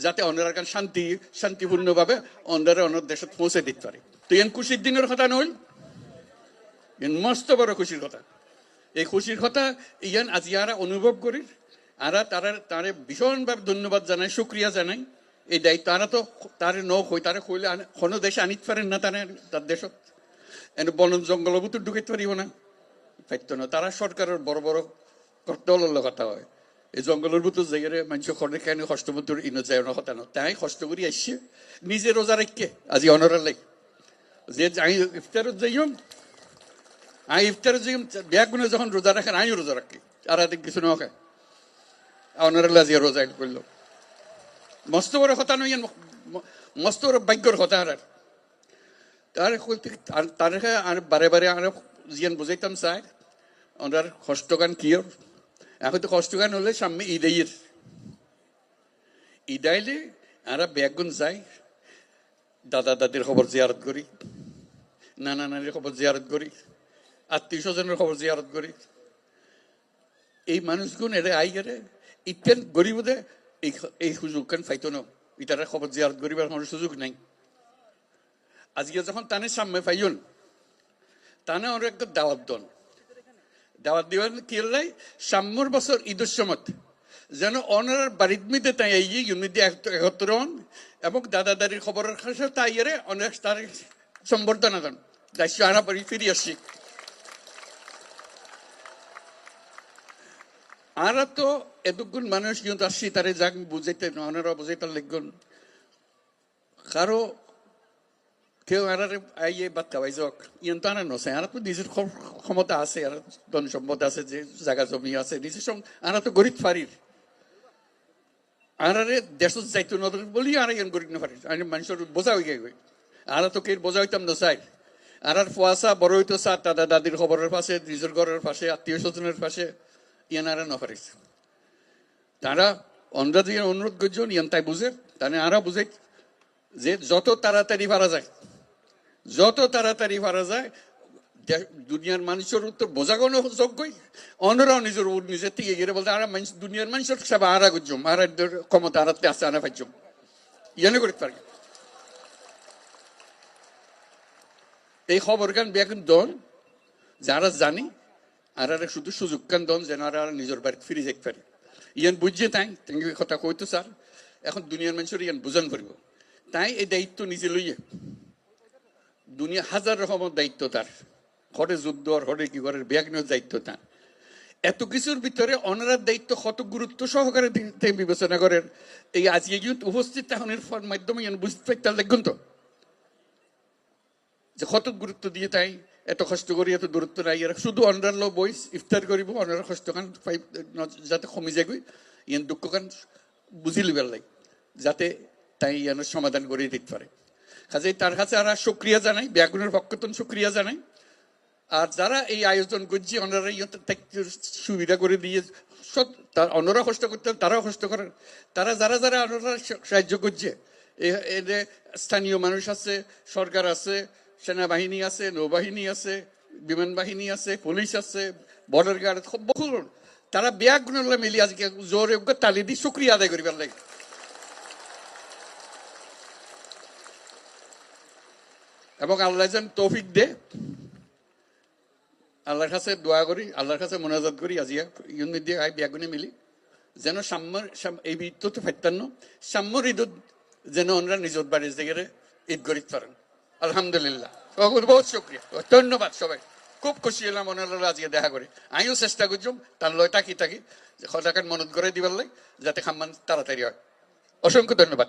যাতে অন্যরা কান শান্তি, শান্তিপূর্ণভাবে অন্যরা অন্য দেশে পৌঁছে দিতে পারে। তো এন খুশির দিনের কথা নইল এন মস্ত বড় খুশির কথা। এই খুশির কথা ইয়ান আজি আরা অনুভব করি আরা তারা তারে ভীষণভাবে ধন্যবাদ জানাই, শুক্রিয়া জানাই। এই দায়িত্ব তারা তো তারে ন হই তারে আন- কোনো দেশে আনিতে পারেন না তারা তার দেশত। এনে বন জঙ্গলও তো ঢুকাইতে পারিব না। পাইতো না। তারা সরকারের বড় বড় দলের কথা হয়। এই জঙ্গলের ভিতর জায়গায় মানুষ খরনে কেন কষ্ট মতো যায় না কথা না তাই কষ্ট করি আসছে নিজে রোজা রেখে আজি অনরার লাগে। যে আমি ইফতারত যাইম আমি ইফতারত যাইম ব্যাগুনে যখন রোজা রাখেন আমিও রোজা রাখি আর এদিক কিছু না খায় আজি রোজা করল মস্ত বড় কথা নই মস্ত বড় ভাগ্যর কথা আর। তার তার আর বারে বারে আর জিয়ান বুঝাইতাম চাই ওনার কষ্টগান কিয়র এখন তো কষ্টগান হলে সামনে ঈদের ঈদাইলে আমরা ব্যাগুন যাই দাদা দাদির খবর জিয়ারত করি নানা নানির খবর জিয়ারত করি আত্মীয় স্বজনের খবর জিয়ারত করি এই মানুষগুন এরে আই গেলে ইতেন গরিবদে এই এই সুযোগ কান ফাইতো না ইতারা খবর জিয়ারত করিবার কোনো সুযোগ নাই আজকে যখন তানে সামনে পাইন তানে একটা দাওয়াত দন দাওয়াত দিবেন কি লাই সাম্যর বছর ঈদের সময় যেন অনার বাড়ির মিতে তাই এই ইউনিটি একত্র হন এবং দাদা দাদির খবরের কাছে তাই এরে অনেক তার সম্বর্ধনা দেন। দায়িত্ব আনা বাড়ি ফিরে আসছি। আর তো এতক্ষণ মানুষ কিন্তু আসছি, তারে যাক, বুঝাইতে ওনারা বুঝাইতে লিখুন কারও আর আইয়ে বাদ খাওয়াই যাক ইয়ন তো আনা নছে আর তো নিজের ক্ষ- ক্ষমতা আছে আর ধন সম্পদ আছে যে জায়গা জমি আছে নিজের সঙ্গে আর তো গরিব ফারির আর দেশত যাইতো নদর বলি আর ইয়ন গরিব না ফারির আমি মানুষের বোঝা হয়ে গেছে আর তো কে বোঝা হইতাম না চাই আর আর ফুয়াশা বড় হইতো দাদা দাদির খবরের পাশে নিজের ঘরের পাশে আত্মীয় স্বজনের পাশে ইয়ান আর না ফারিস তারা অন্ধ্রা অনুরোধ করছেন ইয়ান তাই বুঝে তানে আরা বুঝে যে যত তাড়াতাড়ি পারা যায় যত তাড়াতাড়ি পারা যায় দুনিয়ার মানুষের উত্তর বোঝাগোনো যোগ্যই। অন্যরাও নিজের উপর নিজের থেকে গিয়ে বলতে, আর মানুষ দুনিয়ার মানুষের সব আরা করছম আর ক্ষমতা আরাতে আছে আনা পাইছম ইয়ানে করতে পারি এই খবর গান বেগুন দন যারা জানি, আর আর শুধু সুযোগ কান দন যেন আর নিজের বাড়িতে ফিরে যেতে পারে। ইয়ান বুঝছে তাই কথা কইতো স্যার। এখন দুনিয়ার মানুষের ইয়ান বুঝান পারিব তাই এই দায়িত্ব নিজে লইয়ে দুনিয়া হাজার রকমের দায়িত্ব তার। ঘরে যুদ্ধ আর ঘরে কি ঘরের ব্যাগনের দায়িত্ব তার। এত কিছুর ভিতরে অনারার দায়িত্ব কত গুরুত্ব সহকারে বিবেচনা করেন। এই আজকে কিন্তু উপস্থিত তখনের ফল মাধ্যমে বুঝতে পারতে দেখুন তো। যে কত গুরুত্ব দিয়ে তাই এত কষ্ট করি এত দূরত্ব নাই। এরা শুধু অনার লো বইস, ইফতার করিব অনার কষ্ট কান যাতে কমি যাগই ইয়ান দুঃখ কান বুঝি লিবার লাই যাতে তাই ইয়ানোর সমাধান করে দিতে পারে। কাজেই তার কাছে আর সুক্রিয়া জানাই ব্যাগুনের পক্ষতন সুক্রিয়া জানাই। আর যারা এই আয়োজন করছে, ওনারা ইয়ত সুবিধা করে দিয়ে তার অন্যরা কষ্ট করতেন তারাও কষ্ট করেন তারা যারা যারা ওনারা সাহায্য করছে স্থানীয় মানুষ আছে, সরকার আছে, সেনাবাহিনী আছে, নৌবাহিনী আছে, বিমান বাহিনী আছে, পুলিশ আছে, বর্ডার গার্ড বহু তারা ব্যাগ গুণলে মিলি আজকে জোরে তালি দিয়ে শুক্রিয়া আদায় করিবার লাগে। এবং আল্লাহ যেন তৌফিক দে। আল্লাহর কাছে দোয়া করি, আল্লাহর কাছে মোনাজাত করি আজি ইউনিট দিয়ে ব্যাগুনে মিলি। যেন সাম্যর এই ঈদ তো ফাইতান্ন সাম্যর ঈদত যেন ওনারা নিজের বাড়ির জায়গায় ঈদ করিতে পারেন আলহামদুলিল্লাহ। বহুত শুক্রিয়া। ধন্যবাদ সবাই। খুব খুশি হলাম ওনারা আজকে দেখা করে। আমিও চেষ্টা করছিলাম, তার লয় তাকি যে সদাকার মনত করে দিবার লাগে, যাতে খাম্মান তাড়াতাড়ি হয়। অসংখ্য ধন্যবাদ।